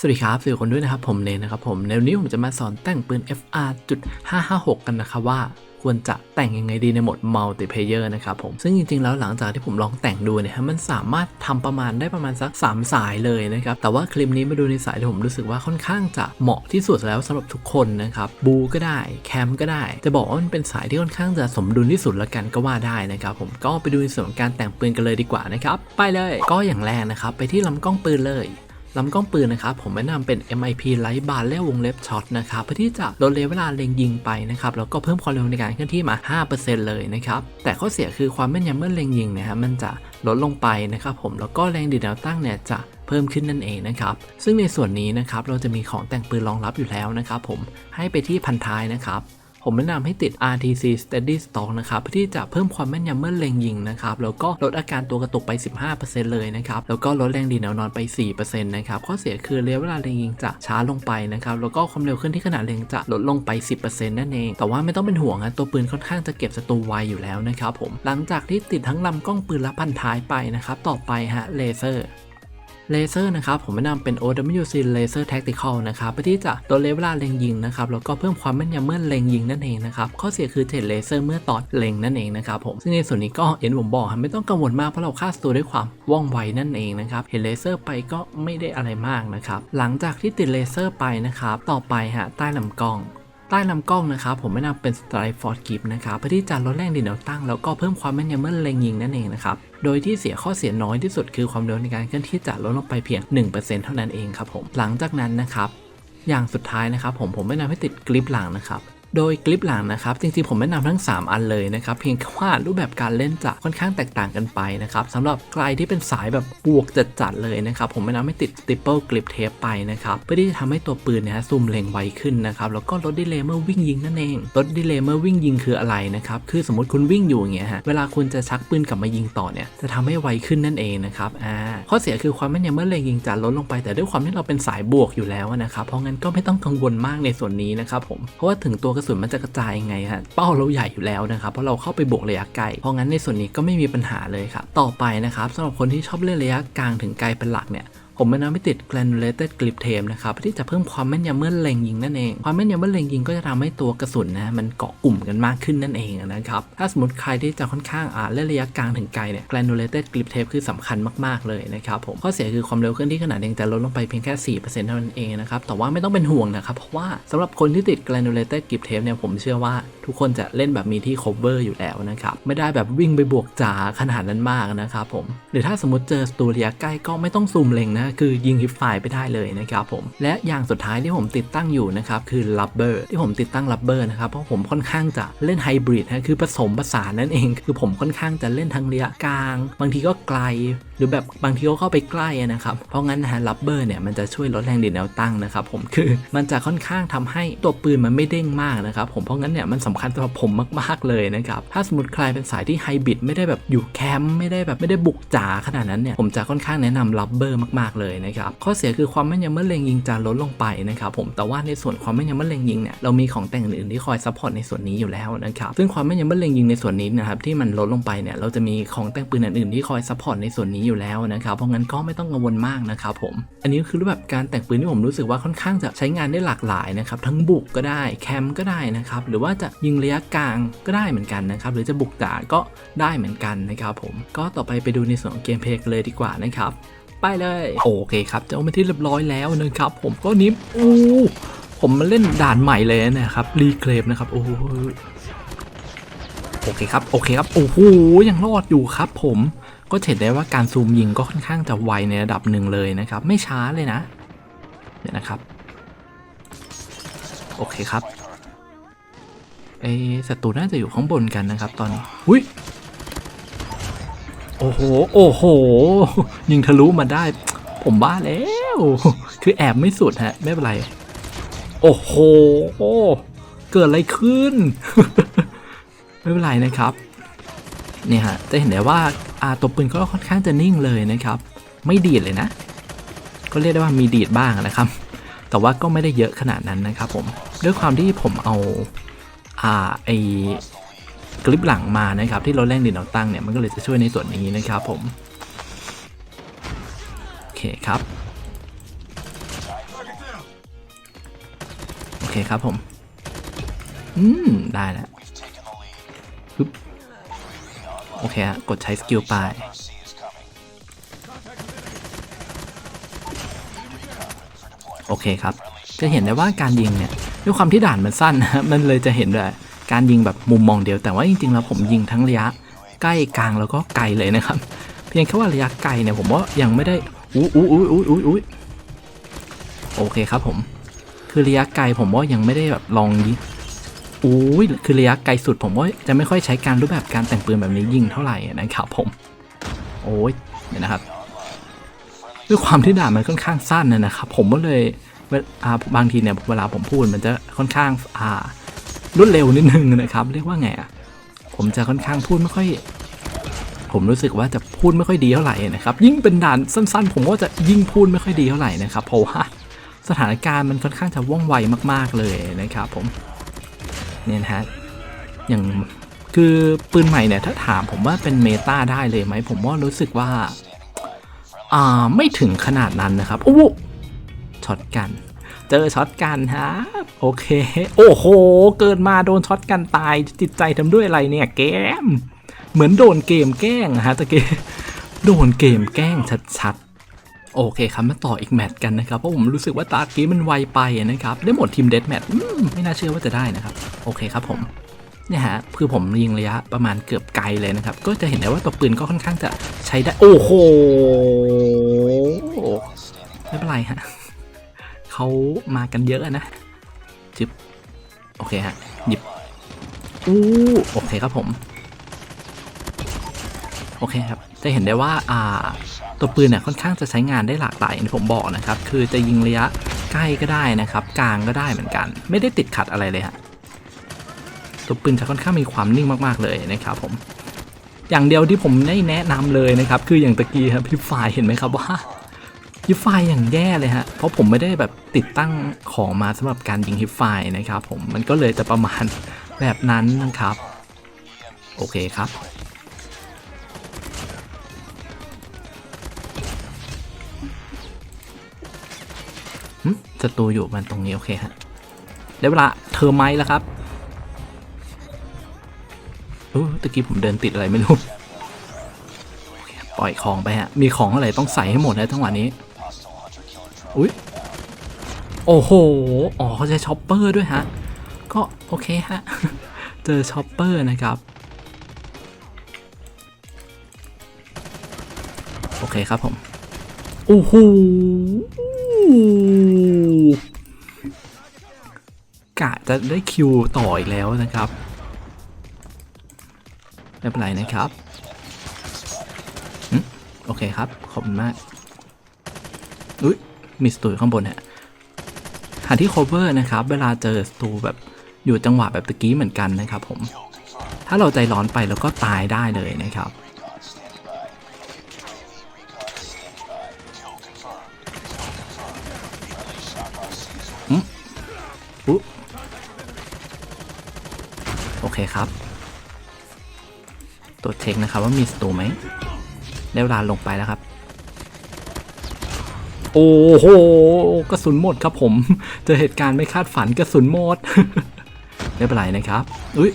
สวัสดีครับสื่อคนด้วยนะครับผมเนนนะครับผมในวันนี้ผมจะมาสอนแต่งปืน FR จุด556 กันนะครับว่าควรจะแต่งยังไงดีในโหมด multiplayer นะครับผมซึ่งจริงๆ แล้วหลังจากที่ผมลองแต่งดูเนี่ยมันสามารถทำประมาณได้ประมาณสัก 3 สายเลยนะครับ แต่ว่าคลิปนี้มาดูในสายที่ผมรู้สึกว่าค่อนข้างจะเหมาะที่สุดแล้วสำหรับทุกคนนะครับบูก็ได้แคมก็ได้ จะบอกว่ามันเป็นสายที่ค่อนข้างจะสมดุลที่สุดละกันก็ว่าได้นะครับผมก็ไปดูในส่วนของการแต่งปืนกันเลยดีกว่านะครับไปเลย ก็อย่างแรกนะครับไปที่ลำกล้องปืนเลย ลำกล้องปืนนะครับผมแนะนำเป็น MIP Light Bar และวงเล็บช็อตนะครับเพื่อที่จะลดระยะเวลาเล็งยิงไปนะครับแล้วก็เพิ่มความเร็วในการเคลื่อนที่มา 5%เลยนะครับแต่ข้อเสียคือความแม่นยำเมื่อเล็งยิงนะฮะมันจะลดลงไปนะครับผมแล้วก็แรงดีดแนวตั้งเนี่ยจะเพิ่มขึ้นนั่นเองนะครับ ซึ่งในส่วนนี้นะครับเราจะมีของแต่งปืนรองรับอยู่แล้วนะครับผมให้ไปที่พันท้ายนะครับ ผมแนะนำให้ติด RTC Steady Stock นะครับเพื่อที่จะเพิ่มความแม่นยำเมื่อเล็งยิงนะครับแล้วก็ลดอาการตัวกระตุกไป 15%เลยนะครับแล้วก็ลดแรงดีแนวนอนไป 4%นะครับข้อเสียคือระยะเวลาเล็งยิงจะช้าลงไปนะครับแล้วก็ความเร็วเคลื่อนที่ขณะเล็งจะลดลงไป 10%นั่นเอง แต่ว่าไม่ต้องเป็นห่วงนะตัวปืนค่อนข้างจะเก็บศัตรูไวอยู่แล้วนะครับผมหลังจากที่ติดทั้งลำกล้องปืนและพันท้ายไปนะครับต่อไปฮะเลเซอร์ เลเซอร์นะครับผมแนะนำเป็น OWC Laser Tactical นะครับเพื่อที่จะลดระยะเวลาเล็งยิงนะครับแล้วก็เพิ่มความแม่นยำเมื่อเล็งยิงนั่นเองนะครับข้อเสียคือเจ็ดเลเซอร์เมื่อตอดเล็งนั่นเองนะครับผมซึ่งในส่วนนี้ก็เห็นผมบอกไม่ต้องกังวลมากเพราะเราฆ่าศัตรูด้วยความว่องไวนั่นเองนะครับเห็นเลเซอร์ไปก็ไม่ได้อะไรมากนะครับหลังจากที่ติดเลเซอร์ไปนะครับต่อไปฮะใต้ลำกล้อง ใต้ลำกล้องนะครับผมแนะนำเป็น Strike for Grip นะครับเพื่อที่จะลดแรงดินแนวตั้งแล้วก็เพิ่มความแม่นยำเมื่อเล็งยิงนั่นเองนะครับโดยที่เสียข้อเสียน้อยที่สุดคือความเร็วในการเคลื่อนที่จะลดลงไปเพียง 1%เท่านั้นเองครับผมหลังจากนั้นนะครับอย่างสุดท้ายนะครับผมผมแนะนำให้ติดกริปหลังนะครับ โดยกริปหลังนะครับจริงๆผมแนะนำทั้ง 3 อันเลยนะครับเพียงแค่ว่ารูปแบบการเล่นจะค่อนข้างแตกต่างกันไปนะครับสำหรับใครที่เป็นสายแบบบวกจัดๆเลยนะครับผมแนะนำให้ติด Triple Grip Tape ไปนะครับเพื่อที่จะทำให้ตัวปืนเนี่ยซูมเล็งไวขึ้นนะครับแล้วก็ลดดีเลย์เมื่อวิ่งยิงนั่นเองลดดีเลย์เมื่อวิ่งยิงคืออะไรนะครับคือสมมติคุณวิ่งอยู่อย่างเงี้ยฮะเวลาคุณจะชักปืนกลับมายิงต่อเนี่ยจะทำให้ไวขึ้นนั่นเองนะครับอ่าข้อเสียคือความแม่นยำเมื่อเล็งยิงจะลดลงไป แต่ด้วยความที่เราเป็นสายบวกอยู่แล้วนะครับเพราะงั้นก็ไม่ต้องกังวลมากในส่วนนี้นะครับผมเพราะว่าถึงตัวกระสุนมันจะกระจายยังไงฮะเป้าเราใหญ่อยู่แล้วนะครับเพราะเราเข้าไปบวกระยะไกลเพราะงั้นในส่วนนี้ก็ไม่มีปัญหาเลยครับต่อไปนะครับสำหรับคนที่ชอบเล่นระยะกลางถึงไกลเป็นหลักเนี่ย ผมแนะนำให้ติด granulated grip tape นะครับเพื่อที่จะเพิ่มความแม่นยำเมื่อเล็งยิงนั่นเอง ความแม่นยำเมื่อเล็งยิงก็จะทำให้ตัวกระสุนนะมันเกาะกลุ่มกันมากขึ้นนั่นเองนะครับถ้าสมมติใครที่จะค่อนข้างอ่าเล่นระยะกลางถึงไกลเนี่ย granulated grip tape คือสำคัญมากๆเลยนะครับผมข้อเสียคือความเร็วเคลื่อนที่ขนาดเองจะลดลงไปเพียงแค่4%เท่านั้นเองนะครับแต่ว่าไม่ต้องเป็นห่วงนะครับเพราะว่าสำหรับคนที่ติด granulated grip tape เนี่ยผมเชื่อว่า ทุกคนจะเล่นแบบมีที่ cover อยู่แล้วนะครับ ไม่ได้แบบวิ่งไปบวกจ๋าขนาดนั้นมากนะครับผม หรือถ้าสมมติเจอศัตรูระยะใกล้ก็ไม่ต้องซูมเล็งนะ คือยิงฮิปไฟไปได้เลยนะครับผม และอย่างสุดท้ายที่ผมติดตั้งอยู่นะครับคือ rubber ที่ผมติดตั้ง rubber นะครับเพราะผมค่อนข้างจะเล่นไฮบริดนะคือผสมผสานนั่นเอง คือผมค่อนข้างจะเล่นทั้งระยะกลาง บางทีก็ไกล หรือแบบบางทีก็เข้าไปใกล้นะครับเพราะงั้นนะฮะ rubber เนี่ยมันจะช่วยลดแรงดีดแนวตั้งนะครับผมคือมันจะค่อนข้างทำให้ตัวปืนมันไม่เด้งมากนะครับผมเพราะงั้นเนี่ยมันสำคัญสำหรับผมมากๆเลยนะครับ ถ้าสมมติใครเป็นสายที่ไฮบริดไม่ได้แบบอยู่แคมป์ไม่ได้แบบไม่ได้บุกจ๋าขนาดนั้นเนี่ยผมจะค่อนข้างแนะนำ rubber มากๆเลยนะครับข้อเสียคือความแม่นยำเมื่อเล็งยิงจะลดลงไปนะครับผมแต่ว่าในส่วนความแม่นยำเมื่อเล็งยิงเนี่ยเรามีของแต่งอื่นที่คอยซัพพอร์ตในส่วนนี้อยู่แล้วนะครับซึ่งความแม่นยำเมื่อเล็งยิงในส่วนนี้นะครับที่มันลดลงไปเนี่ยเราจะมีของแต่งปืนอื่นๆที่คอยซัพพอร์ตในส่วนนี้อยู่แล้วนะครับเพราะงั้นก็ไม่ต้องกังวลมากนะครับผมอันนี้คือรูปแบบการแต่งปืนที่ผมรู้สึกว่าค่อนข้างจะใช้งานได้หลากหลายนะครับทั้งบุกก็ได้แคมป์ก็ได้นะครับหรือว่าจะยิงระยะกลางก็ได้เหมือนกันนะครับ หรือจะบุกจ๋าก็ได้เหมือนกันนะครับผมก็ต่อไปไปดูในส่วนของเกมเพลย์กันเลยดีกว่านะครับ ไปเลยโอเคครับจะเอามาที่เรียบร้อยแล้วนะครับ ผมก็นี้อู้ผมมาเล่นด่านใหม่เลยนะครับรีเคลมนะครับโอ้โโอเคครับโอเคครับโอ้โหยังรอดอยู่ครับผมก็เห็นได้ว่าการซูมยิงก็ค่อนข้างจะไวในระดับหนึ่งเลยนะครับ ไม่ช้าเลยนะ เดี๋ยวนะครับ โอเคครับ เอศัตรูน่าจะอยู่ข้างบนกันนะครับตอนนี้อุ้ยโอ้โห โอ้โห ยิงทะลุมาได้ ผมบ้าแล้ว คือแอบไม่สุดฮะ ไม่เป็นไร โอ้โห เกิดอะไรขึ้น ไม่เป็นไรนะครับ เนี่ยฮะ จะเห็นได้ว่าอาตัวปืนก็ค่อนข้างจะนิ่งเลยนะครับ ไม่ดีดเลยนะ ก็เรียกได้ว่ามีดีดบ้างนะครับ แต่ว่าก็ไม่ได้เยอะขนาดนั้นนะครับผม ด้วยความที่ผมเอา อ่าไอกลิปหลังมานะครับ ที่ลดแรงดีดแนวตั้งเนี่ยมันก็เลยจะช่วยในส่วนนี้นะครับผมโอเคครับโอเครับผม อืม ได้แล้วปึ๊บโอเคฮะกดใช้สกิลไปโอเคครับ จะเห็นได้ว่าการยิงเนี่ย ด้วยความที่ด่านมันสั้นนะมันเลยจะเห็นด้วยการยิงแบบมุมมองเดียว แต่ว่าจริงๆแล้วผมยิงทั้งระยะใกล้กลางแล้วก็ไกลเลยนะครับ เพียงแค่ว่าระยะไกลเนี่ยผมว่ายังไม่ได้อุ้ยอุ้ยอุ้ยอุ้ยอุ้ยอุ้ยโอเคครับผม คือระยะไกลผมว่ายังไม่ได้แบบลองยิงอุ้ยคือระยะไกลสุดผมว่าจะไม่ค่อยใช้การรูปแบบการแต่งปืนแบบนี้ยิงเท่าไหร่นะครับผม โอ้ยเดี๋ยนะครับด้วยความที่ด่านมันค่อนข้างสั้นนะนะครับ ผมก็เลย บางทีเนี่ยเวลาผมพูดมันจะค่อนข้างอ่ารวดเร็วนิดนึงนะครับ เรียกว่าไงอะผมจะค่อนข้างพูดไม่ค่อย ผมรู้สึกว่าจะพูดไม่ค่อยดีเท่าไหร่นะครับ ยิ่งเป็นด่านสั้น ๆ ผมก็จะยิ่งพูดไม่ค่อยดีเท่าไหร่นะครับเพราะว่าสถานการณ์มันค่อนข้างจะว่องไวมาก ๆเลยนะครับ ผมเนี่ยนะฮะอย่างคือปืนใหม่เนี่ยถ้าถามผมว่าเป็นเมตาได้เลยไหมผมว่ารู้สึกว่า อ่าไม่ถึงขนาดนั้นนะครับโอ้ ช็อตกัน เจอช็อตกันฮะโอเค โอ้โห เกิดมาโดนช็อตกันตาย จิตใจทำด้วยอะไรเนี่ยเกม เหมือนโดนเกมแกล้งอะฮะตะเกโดนเกมแกล้งชัดๆ โอเคครับมาต่ออีกแมตช์กันนะครับ เพราะผมรู้สึกว่าตากี้มันไวไปนะครับ ได้หมดทีมเดธแมตช์ไม่น่าเชื่อว่าจะได้นะครับ โอเคครับผมเนี่ยฮะคือผมยิงระยะประมาณเกือบไกลเลยนะครับ ก็จะเห็นได้ว่าตัวปืนก็ค่อนข้างจะใช้ได้ โอ้โหไม่เป็นไรฮะ เขามากันเยอะนะจิบโอเคฮะหยิบอู้โอเคครับผม โอเคครับ จะเห็นได้ว่าอ่าตัวปืนเนี่ยค่อนข้างจะใช้งานได้หลากหลายอย่างที่ผมบอกนะครับ คือจะยิงระยะใกล้ก็ได้นะครับ กลางก็ได้เหมือนกัน ไม่ได้ติดขัดอะไรเลยฮะตัวปืนจะค่อนข้างมีความนิ่งมากๆเลยนะครับผม อย่างเดียวที่ผมได้แนะนำเลยนะครับ คืออย่างตะกี้ครับพี่ฝ่ายเห็นไหมครับว่า ฮิปไฟอย่างแย่เลยฮะ เพราะผมไม่ได้แบบติดตั้งของมาสำหรับการยิงฮิปไฟนะครับผมมันก็เลยจะประมาณแบบนั้นนะครับ โอเคครับหึศัตรูอยู่มันตรงนี้ โอเคฮะได้เวลาเทอร์ไมแล้วครับเออตะกี้ผมเดินติดอะไรไม่รู้ ปล่อยของไปฮะ มีของอะไรต้องใส่ให้หมดนะทั้งหวะนี้ อุ้ยโอ้โห อ๋อเขาใช้ช็อปเปอร์ด้วยฮะ ก็โอเคฮะ เจอช็อปเปอร์นะครับ โอเคครับผม โอ้โห กะจะได้คิวต่ออีกแล้วนะครับ ไม่เป็นไรนะครับโอเคครับ ขอบคุณมาก อุ้ย มีสตูอยู่ข้างบนฮะหาที่ cover นะครับ เวลาเจอสตูแบบอยู่จังหวะแบบตะกี้เหมือนกันนะครับผม ถ้าเราใจร้อนไปแล้วก็ตายได้เลยนะครับอุ๊โอเคครับตรวจเช็คนะครับว่ามีสตูไหมได้เวลาลงไปแล้วครับ โอ้โหกระสุนหมดครับผม เจอเหตุการณ์ไม่คาดฝันกระสุนหมดไม่เป็นไรนะครับอุ้ย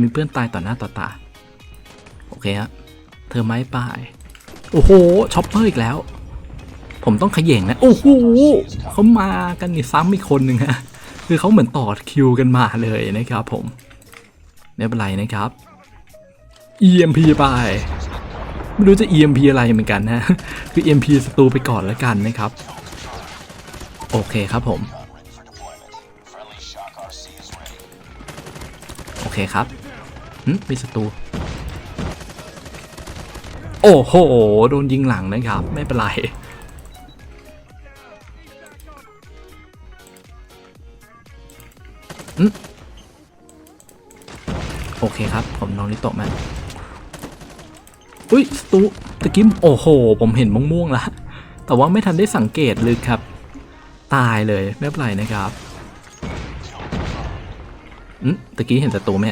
มีเพื่อนตายต่อหน้าต่อตาโอเคครับเธอไม่ป้ายโอ้โหช็อปเปอร์อีกแล้ว ผมต้องขย่งนะ โอ้โหเขามากันนี่ซ้ำอีกคนหนึ่งฮะคือเขาเหมือนต่อคิวกันมาเลยนะครับผมไม่เป็นไรนะครับ EMP ไป ไม่รู้จะ EMP อะไรเหมือนกันนะคือ EMP ศัตรูไปก่อนแล้วกันนะครับ โอเคครับผม โอเคครับหึมีศัตรูโอ้โห โดนยิงหลังนะครับ ไม่เป็นไร โอเคครับ ผมน้องนิโตะมา อุ้ยสตูตะกี้โอ้โห ผมเห็นม่วงๆแล้วแต่ว่าไม่ทันได้สังเกตเลยครับ ตายเลยไม่เป็นไรนะครับอืมตะกี้เห็นศัตรูไหม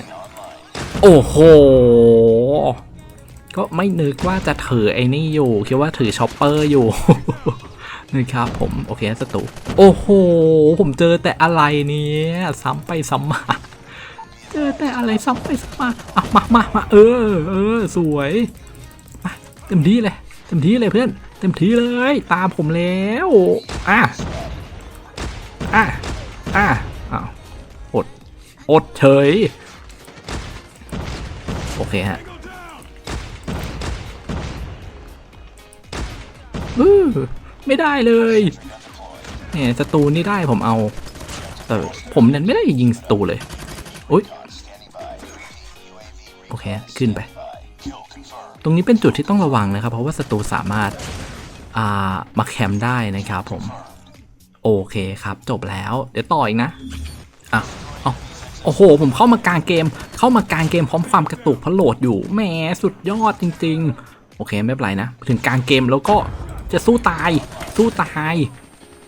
โอ้โห ก็ไม่นึกว่าจะถือไอ้นี่อยู่ คิดว่าถือช็อปเปอร์อยู่นะครับผมโอเคศัตรูโอ้โห ผมเจอแต่อะไรเนี่ยซ้ำไปซ้ำมาเจอแต่อะไรซ้ำไปซ้ำมาอะมามามาเออเออสวย ต็มที่เลย เต็มที่เลยเพื่อน เต็มที่เลย ตามผมแล้วอะอะอะอ้าวอดอดเฉย โอเคฮะอื้อไม่ได้เลยเนี่ยศัตรูนี่ได้ผมเอาแต่ผมเนี่ยไม่ได้ยิงศัตรูเลยอุ้ยโอเค ขึ้นไป ตรงนี้เป็นจุดที่ต้องระวังนะครับ เพราะว่าศัตรูสามารถามาแคมป์ได้นะครับผม โอเคครับ จบแล้ว เดี๋ยวต่ออีกนะอะเอาโอ้โห ผมเข้ามากลางเกม เข้ามากลางเกมพร้อมความกระตุกพะโหลดอยู่แหมสุดยอดจริง ๆ โอเคไม่เป็นไรนะ ถึงกลางเกมแล้วก็จะสู้ตาย สู้ตาย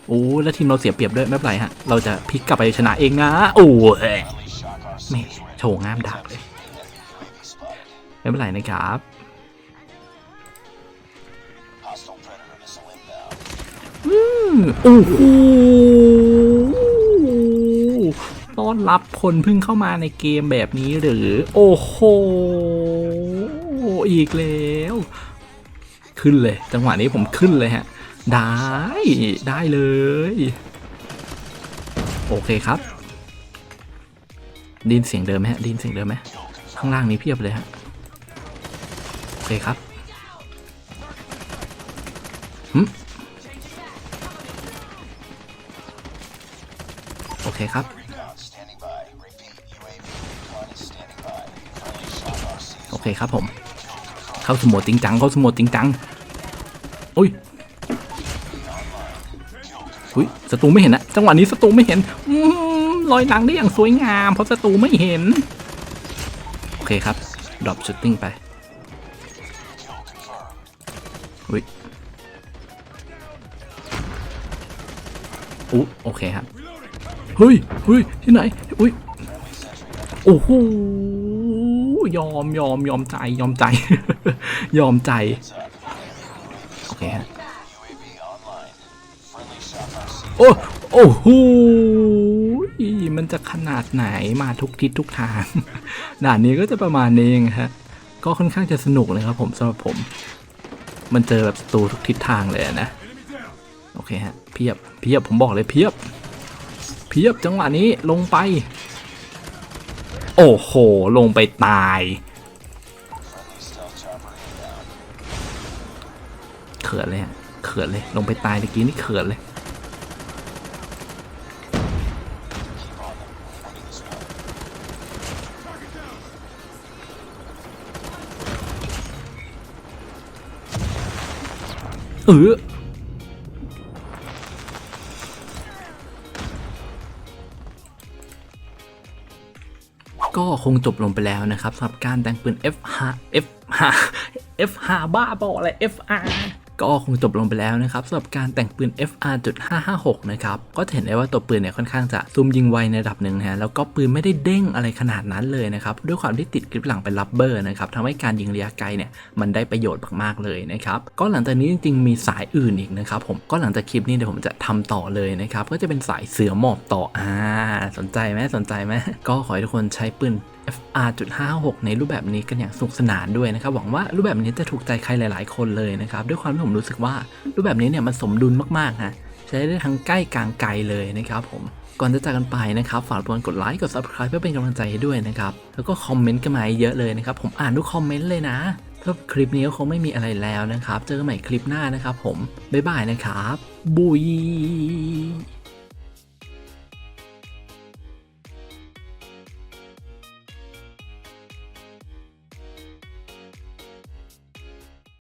โอ้แล้วทีมเราเสียเปรียบด้วยไม่เป็นไรฮะ เราจะพลิกกลับไปชนะเองนะ โอ้ยแหม่โชว์งามดักเลย ไม่เป็นไรนะครับ โอ้โหต้อนรับคนเพิ่งเข้ามาในเกมแบบนี้หรือ โอ้โห อีกแล้ว ขึ้นเลย จังหวะนี้ผมขึ้นเลยฮะ ได้ ได้เลย โอเคครับ ดินเสียงเดิมไหมฮะ ดินเสียงเดิมไหมข้างล่างนี้เพียบเลยฮะ โอเคครับ เคครับโอเคครับผม เข้าสมดจริงจังเข้าสมดจริงจังอุ้ยอุ้ยศัตรูไม่เห็นนะจังหวะนี้ศัตรูไม่เห็นอืมลอยหลังได้อย่างสวยงาม เพราะศัตรูไม่เห็น โอเคครับดรอปชุดติ้งไปอุ้ยอู้โอเคครับ เฮ้ยเฮ้ยที่ไหนอุ้ยโอ้โหยอมยอมยอมใจยอมใจ ยอมใจ โอเคฮะโอ้โอ้โหมันจะขนาดไหนมาทุกทิศทุกทางด่านนี้ก็จะประมาณนี้เองฮะก็ค่อนข้างจะสนุกเลยครับผมสำหรับผม มันเจอแบบศัตรูทุกทิศทางเลยนะ โอเคฮะเพียบเพียบผมบอกเลยเพียบ พียบจังหวะนี้ลงไป โอ้โห ลงไปตาย เขินเลยฮะเขินเลย ลงไปตายตะกี้นี่เขินเลย เออ คงจบลงไปแล้วนะครับสำหรับการแต่งปืน F5 F5 F5 บ้าบออะไร FR ก็คงจบลงไปแล้วนะครับสำหรับการแต่งปืน FR.556 นะครับ ก็จะเห็นได้ว่าตัวปืนเนี่ยค่อนข้างจะซูมยิงไวในระดับหนึ่งนะฮะแล้วก็ปืนไม่ได้เด้งอะไรขนาดนั้นเลยนะครับ ด้วยความที่ติดกริปหลังเป็นรับเบอร์นะครับทำให้การยิงระยะไกลเนี่ยมันได้ประโยชน์มากๆเลยนะครับ ก็หลังจากนี้จริงๆ มีสายอื่นอีกนะครับผมก็หลังจากคลิปนี้เดี๋ยวผมจะทำต่อเลยนะครับก็จะเป็นสายเสือหมอบต่ออ่าสนใจไหมสนใจไหมก็ขอให้ทุกคนใช้ปืน FR.56 ในรูปแบบนี้กันอย่างสนุกสนานด้วยนะครับหวังว่ารูปแบบนี้จะถูกใจใครหลาย ๆ คนเลยนะครับด้วยความที่ผมรู้สึกว่ารูปแบบนี้เนี่ยมันสมดุลมากๆนะใช้ได้ทั้งใกล้กลางไกลเลยนะครับผมก่อนจะจากกันไปนะครับฝากทุกคนกดไลค์กด subscribe เพื่อเป็นกำลังใจให้ด้วยนะครับแล้วก็คอมเมนต์กันมาเยอะเลยนะครับผมอ่านทุกคอมเมนต์เลยนะถ้าคลิปนี้ก็คงไม่มีอะไรแล้วนะครับ เจอกันใหม่คลิปหน้านะครับผมบ๊ายบายนะครับบุย